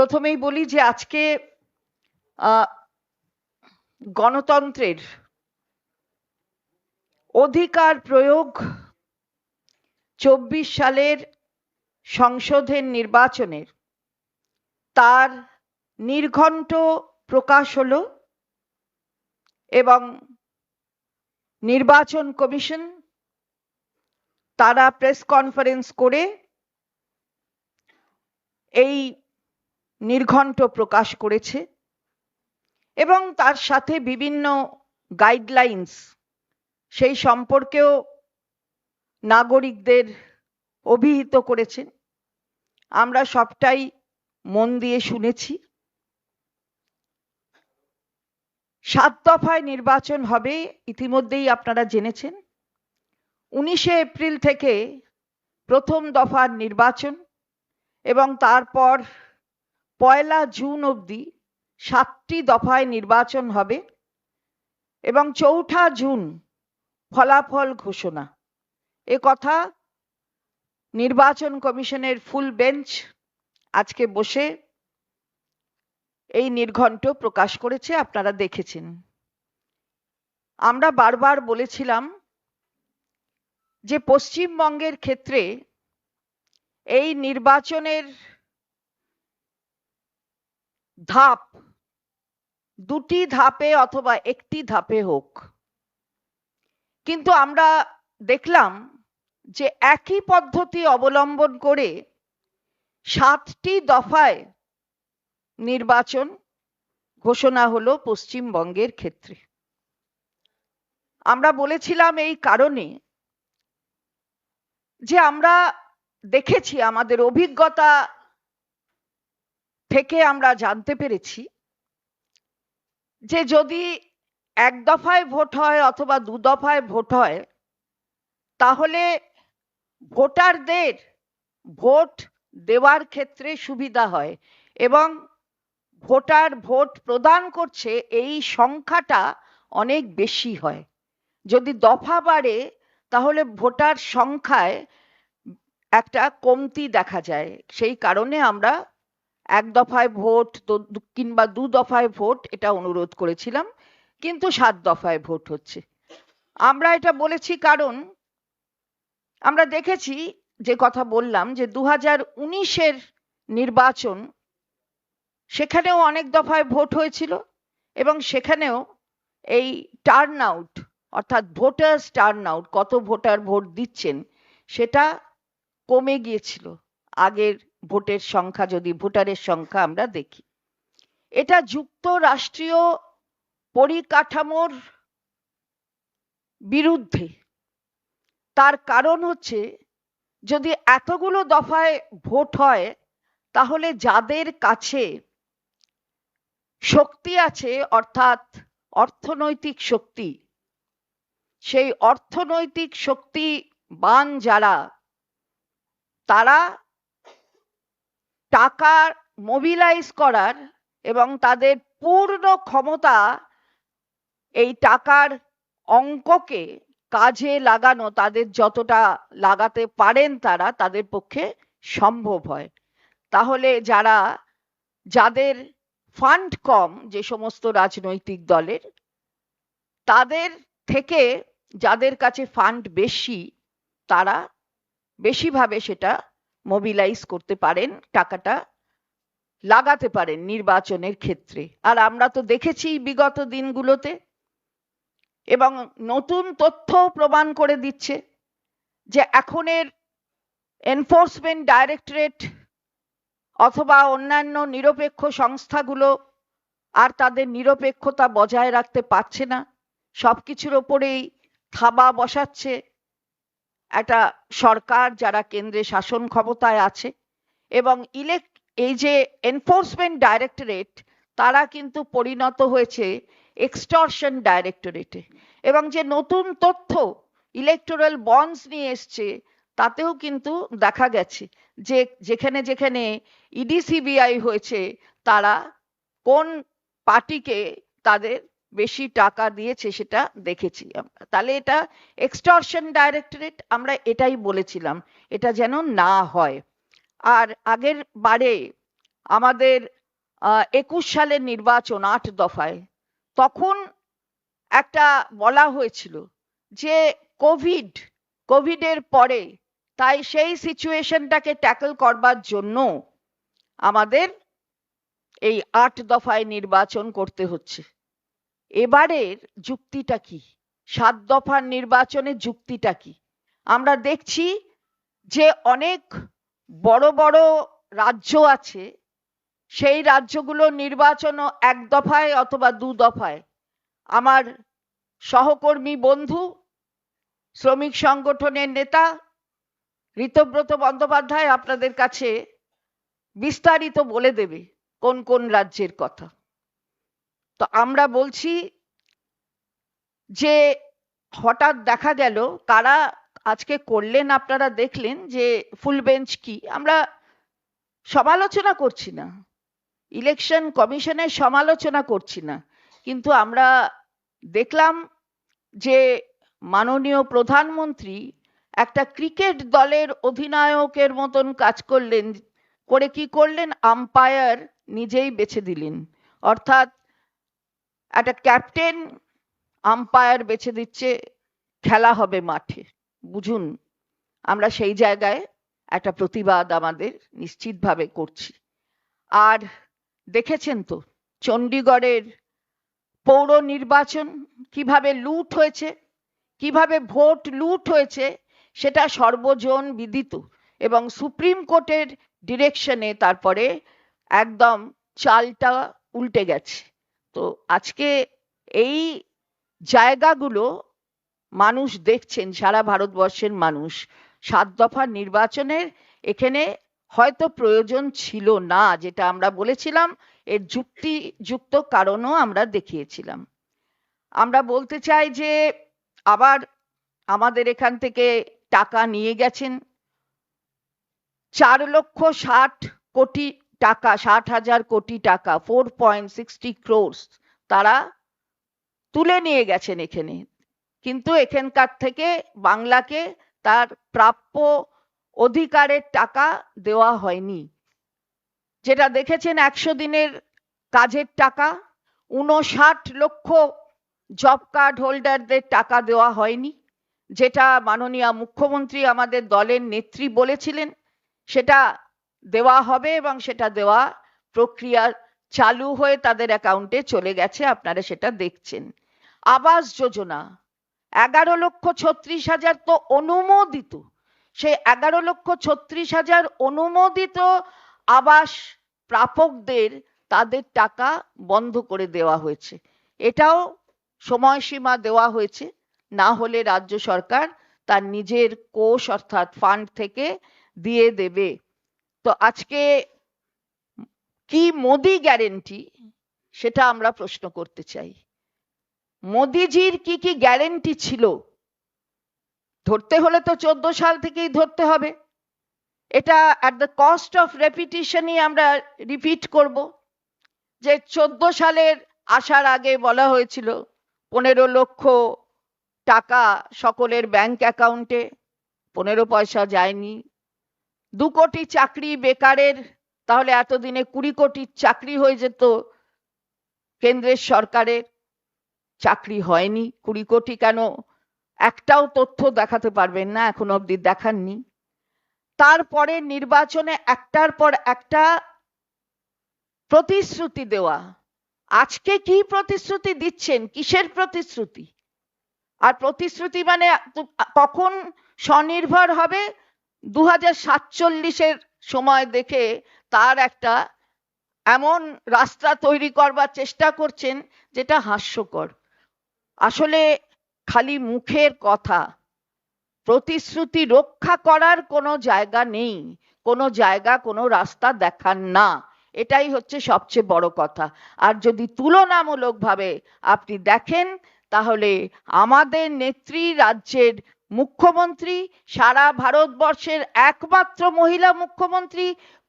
প্রথমেই বলি যে আজকে গণতন্ত্রের অধিকার প্রয়োগ চব্বিশ সালের সংসদের নির্বাচনের, তার নির্ঘণ্ট প্রকাশ হলো এবং নির্বাচন কমিশন তারা প্রেস কনফারেন্স করে এই নির্ঘণ্ট প্রকাশ করেছে এবং তার সাথে বিভিন্ন গাইডলাইন্স সেই সম্পর্কেও নাগরিকদের অভিহিত করেছেন আমরা সবটাই মন দিয়ে শুনেছি। সাত দফায় নির্বাচন হবে ইতিমধ্যেই আপনারা জেনেছেন। উনিশে এপ্রিল থেকে প্রথম দফার নির্বাচন এবং তারপর পয়লা জুন অবধি সাতটি দফায় নির্বাচন হবে এবং চৌঠা জুন ফলাফল ঘোষণা। এ কথা নির্বাচন কমিশনের ফুল বেঞ্চ আজকে বসে এই নির্ঘণ্ট প্রকাশ করেছে, আপনারা দেখেছেন। আমরা বারবার বলেছিলাম যে পশ্চিমবঙ্গের ক্ষেত্রে এই নির্বাচনের ধাপ, দুটি ধাপে অথবা একটি ধাপে হোক। কিন্তু আমরা দেখলাম যে একই পদ্ধতি অবলম্বন করে সাতটি দফায় নির্বাচন ঘোষণা হলো পশ্চিমবঙ্গের ক্ষেত্রে। আমরা বলেছিলাম এই কারণে যে আমরা দেখেছি আমাদের অভিজ্ঞতা থেকে আমরা জানতে পেরেছি যে যদি এক দফায় ভোট হয় অথবা দু দফায় ভোট হয়, তাহলে ভোটারদের ভোট দেওয়ার ক্ষেত্রে সুবিধা হয় এবং ভোটার ভোট প্রদান করছে এই সংখ্যাটা অনেক বেশি হয়। যদি দফা বাড়ে, তাহলে ভোটার সংখ্যায় একটা কমতি দেখা যায়। সেই কারণে আমরা এক দফায় ভোট কিংবা দু দফায় ভোট, এটা অনুরোধ করেছিলাম, কিন্তু সাত দফায় ভোট হচ্ছে। আমরা এটা বলেছি কারণ আমরা দেখেছি যে কথা বললাম যে দু হাজার উনিশের নির্বাচন, সেখানেও অনেক দফায় ভোট হয়েছিল এবং সেখানেও এই টার্ন আউট অর্থাৎ ভোটার্স টার্ন আউট কত ভোটার ভোট দিচ্ছেন, সেটা কমে গিয়েছিল আগের ভোটের সংখ্যা, যদি ভোটারের সংখ্যা আমরা দেখি। এটা যুক্তরাষ্ট্রীয় পরিকাঠামোর বিরুদ্ধে। তার কারণ হচ্ছে, যদি এতগুলো দফায় ভোট হয়, তাহলে যাদের কাছে শক্তি আছে, অর্থাৎ অর্থনৈতিক শক্তি, সেই অর্থনৈতিক শক্তিবান যারা, তারা টাকা মোবিলাইজ করার এবং তাদের পূর্ণ ক্ষমতা এই টাকার অঙ্ককে কাজে লাগানো, তাদের যতটা লাগাতে পারেন তারা তাদের পক্ষে সম্ভব হয়। তাহলে যারা, যাদের ফান্ড কম যে সমস্ত রাজনৈতিক দলের, তাদের থেকে যাদের কাছে ফান্ড বেশি, তারা বেশিভাবে সেটা মোবিলাইজ করতে পারেন, টাকাটা লাগাতে পারেন নির্বাচনের ক্ষেত্রে। আর আমরা তো দেখেছি বিগত দিনগুলোতে এবং নতুন তথ্য প্রমাণ করে দিচ্ছে যে এখনের এনফোর্সমেন্ট ডাইরেক্টরেট অথবা অন্যান্য নিরপেক্ষ সংস্থাগুলো আর তাদের নিরপেক্ষতা বজায় রাখতে পারছে না। সবকিছুর ওপরেই থাবা বসাচ্ছে। একটা সরকার যারা কেন্দ্রে শাসন ক্ষমতায় আছে এবং ইলেক এই যে এনফোর্সমেন্ট ডাইরেক্টরেট তারা কিন্তু পরিণত হয়েছে এক্সটর্শন ডাইরেক্টরেটে এবং যে নতুন তথ্য ইলেকটোরাল বন্ডস নিয়ে এসছে, তাতেও কিন্তু দেখা গেছে যে যেখানে যেখানে ইডিসিবিআই হয়েছে, তারা কোন পার্টিকে তাদের বেশি টাকা দিয়েছে সেটা দেখেছি। তাহলে এটা এক্সটর্শন ডাইরেক্টরেট আমরা এটাই বলেছিলাম, এটা যেন না হয়। আর আগের বারে আমাদের একুশ সালের নির্বাচন আট দফায়, তখন একটা বলা হয়েছিল যে কোভিড, কোভিডের পরে তাই সেই সিচুয়েশনটাকে ট্যাকল করবার জন্য আমাদের এই আট দফায় নির্বাচন করতে হচ্ছে। এবারের যুক্তিটা কি? সাত দফার নির্বাচনের যুক্তিটা কি? আমরা দেখছি যে অনেক বড় বড় রাজ্য আছে, সেই রাজ্যগুলো নির্বাচনও এক দফায় অথবা দু দফায়। আমার সহকর্মী বন্ধু, শ্রমিক সংগঠনের নেতা ঋতব্রত বন্দ্যোপাধ্যায় আপনাদের কাছে বিস্তারিত বলে দেবে কোন কোন রাজ্যের কথা। তো আমরা বলছি যে হঠাৎ দেখা গেল কারা আজকে করলেন, আপনারা দেখলেন যে ফুল বেঞ্চ কি? আমরা সমালোচনা করছি না। ইলেকশন কমিশনের সমালোচনা করছি না। কিন্তু আমরা দেখলাম যে মাননীয় প্রধানমন্ত্রী একটা ক্রিকেট দলের অধিনায়কের মতন কাজ করলেন, করে কি করলেন? আম্পায়ার নিজেই বেছে দিলেন। অর্থাৎ একটা ক্যাপ্টেন আম্পায়ার বেছে দিচ্ছে, খেলা হবে মাঠে। বুঝুন, আমরা সেই জায়গায় একটা প্রতিবাদ আমাদের নিশ্চিতভাবে করছি। আর দেখেছেন তো, চণ্ডীগড়ের পৌর নির্বাচন কীভাবে লুট হয়েছে, কীভাবে ভোট লুট হয়েছে, সেটা সর্বজন বিদিত এবং সুপ্রিম কোর্টের ডিরেকশনে তারপরে একদম চালটা উল্টে গেছে। তো আজকে এই জায়গাগুলো মানুষ দেখছেন, সারা ভারতবর্ষের মানুষ। সাত দফার নির্বাচনের এখানে হয়তো প্রয়োজন ছিল না, যেটা আমরা বলেছিলাম, এর যুক্তিযুক্ত কারণও আমরা দেখিয়েছিলাম। আমরা বলতে চাই যে আবার আমাদের এখান থেকে টাকা নিয়ে গেছেন। চার লক্ষ ষাট কোটি টাকা, ষাট হাজার কোটি টাকা ফোর পয়েন্ট সিক্সটি ক্রোর্স তারা তুলে নিয়ে গেছেন এখানে। কিন্তু এখানকার থেকে বাংলাকে তার প্রাপ্য অধিকারের টাকা দেওয়া হয়নি। যেটা দেখেছেন একশো দিনের কাজের টাকা, উনষাট লক্ষ জব কার্ড হোল্ডারদের টাকা দেওয়া হয়নি, যেটা মাননীয় মুখ্যমন্ত্রী আমাদের দলের নেত্রী বলেছিলেন, সেটা দেওয়া হবে এবং সেটা দেওয়া প্রক্রিয়া চালু হয়ে তাদের অ্যাকাউন্টে চলে গেছে, আপনারা সেটা দেখছেন। আবাস যোজনা, এগারো লক্ষ ছত্রিশ হাজার তো অনুমোদিত। সেই এগারো লক্ষ ছত্রিশ হাজার অনুমোদিত আবাস প্রাপকদের তাদের টাকা বন্ধ করে দেওয়া হয়েছে। এটাও সময়সীমা দেওয়া হয়েছে, না হলে রাজ্য সরকার তার নিজের কোষ অর্থাৎ ফান্ড থেকে দিয়ে দেবে। তো আজকে কি মোদি গ্যারেন্টি সেটা আমরা প্রশ্ন করতে চাই। মোদিজির কি কি গ্যারেন্টি ছিল? ধরতে হলে তো চোদ্দ সাল থেকেই ধরতে হবে। এটা অ্যাট দ্য কস্ট অফ রেপিটিশনই আমরা রিপিট করব। যে চোদ্দ সালের আসার আগে বলা হয়েছিল, পনেরো লক্ষ টাকা সকলের ব্যাংক অ্যাকাউন্টে পনেরো পয়সা যায়নি দু কোটি চাকরি বেকারের, তাহলে এতদিনে কুড়ি কোটি চাকরি হয়ে যেত। কেন্দ্রের সরকারের চাকরি হয়নি। কুড়ি কোটি কেন? একটাও তথ্য দেখাতে পারবেন না, এখন অবধি দেখাননি। তারপরে নির্বাচনে একটার পর একটা প্রতিশ্রুতি দেওয়া। আজকে কি প্রতিশ্রুতি দিচ্ছেন? কিসের প্রতিশ্রুতি? আর প্রতিশ্রুতি মানে কখন স্বনির্ভর হবে? দু হাজার সময় দেখে তার একটা এমন রাস্তা তৈরি করবার চেষ্টা করছেন যেটা হাস্যকর। আসলে খালি মুখের কথা, প্রতিশ্রুতি রক্ষা করার কোনো জায়গা নেই, কোনো জায়গা, কোনো রাস্তা দেখান না, এটাই হচ্ছে সবচেয়ে বড় কথা। আর যদি তুলনামূলকভাবে আপনি দেখেন, তাহলে আমাদের নেত্রী রাজ্যের মুখ্যমন্ত্রী সারা ভারতবর্ষের একমাত্র মহিলা মুখ্যমন্ত্রী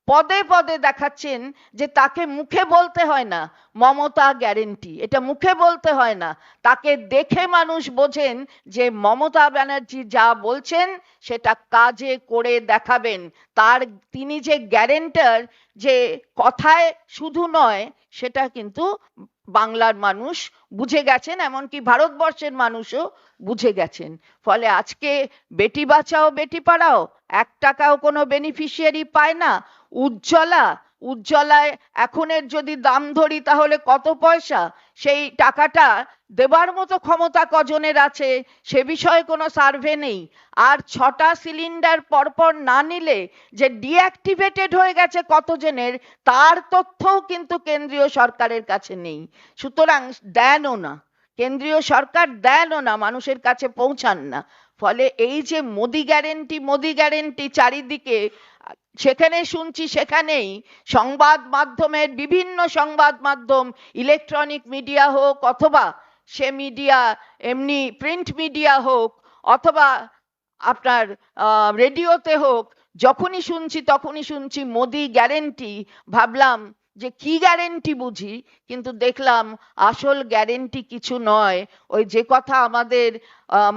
পদে পদে দেখাচ্ছেন যে তাকে মুখে বলতে হয় না, মমতা গ্যারেন্টি। এটা মুখে বলতে হয় না। তাকে দেখে মানুষ বোঝেন যে মমতা ব্যানার্জি যা বলছেন সেটা কাজে করে দেখাবেন। তার, তিনি যে গ্যারেন্টার, যে কথায় শুধু নয়, সেটা কিন্তু বাংলার মানুষ বুঝে গেছেন, এমনকি ভারতবর্ষের মানুষও বুঝে গেছেন। ফলে আজকে বেটি বাঁচাও, বেটি পাড়াও, এক টাকাও কোনো বেনিফিশিয়ারি পায় না। উজ্জ্বলা, উজ্জ্বলায় এখনের যদি দাম ধরি তাহলে কত পয়সা? সেই টাকাটা দেবার মতো ক্ষমতা কজনের আছে? সে বিষয়ে কোনো সার্ভে নেই। আর ছটা সিলিন্ডার পরপর না নিলে যে ডিঅ্যাক্টিভেটেড হয়ে গেছে কতজনের, তার তথ্যও কিন্তু কেন্দ্রীয় সরকারের কাছে নেই। সুতরাং দেনও না। কেন্দ্রীয় সরকার দেনও না, মানুষের কাছে পৌঁছান না। ফলে এই যে মোদি গ্যারেন্টি মোদি গ্যারেন্টি চারিদিকে সেখানে শুনছি সেখানেই সংবাদ মাধ্যমের বিভিন্ন সংবাদ মাধ্যম ইলেকট্রনিক মিডিয়া হোক অথবা সে মিডিয়া এমনি প্রিন্ট মিডিয়া হোক অথবা আপনার রেডিওতে হোক, যখনই শুনছি তখনই শুনছি মোদি গ্যারেন্টি ভাবলাম যে কি গ্যারেন্টি বুঝি, কিন্তু দেখলাম আসল গ্যারেন্টি কিছু নয়। ওই যে কথা আমাদের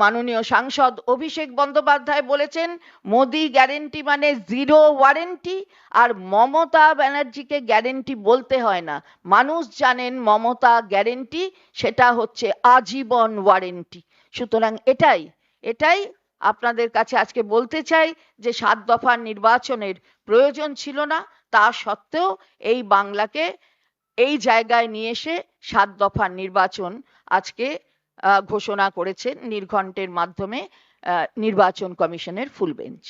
মাননীয় সাংসদ অভিষেক বন্দ্যোপাধ্যায় বলেছেন, মোদি গ্যারেন্টি মানে জিরো ওয়ারেন্টি আর মমতা ব্যানার্জিকে গ্যারেন্টি বলতে হয় না। মানুষ জানেন মমতা গ্যারেন্টি সেটা হচ্ছে আজীবন ওয়ারেন্টি সুতরাং এটাই এটাই আপনাদের কাছে আজকে বলতে চাই যে সাত দফার নির্বাচনের প্রয়োজন ছিল না, তা সত্ত্বেও এই বাংলাকে এই জায়গায় নিয়ে এসে সাত দফার নির্বাচন আজকে ঘোষণা করেছেন নির্ঘণ্টের মাধ্যমে নির্বাচন কমিশনের ফুল বেঞ্চ।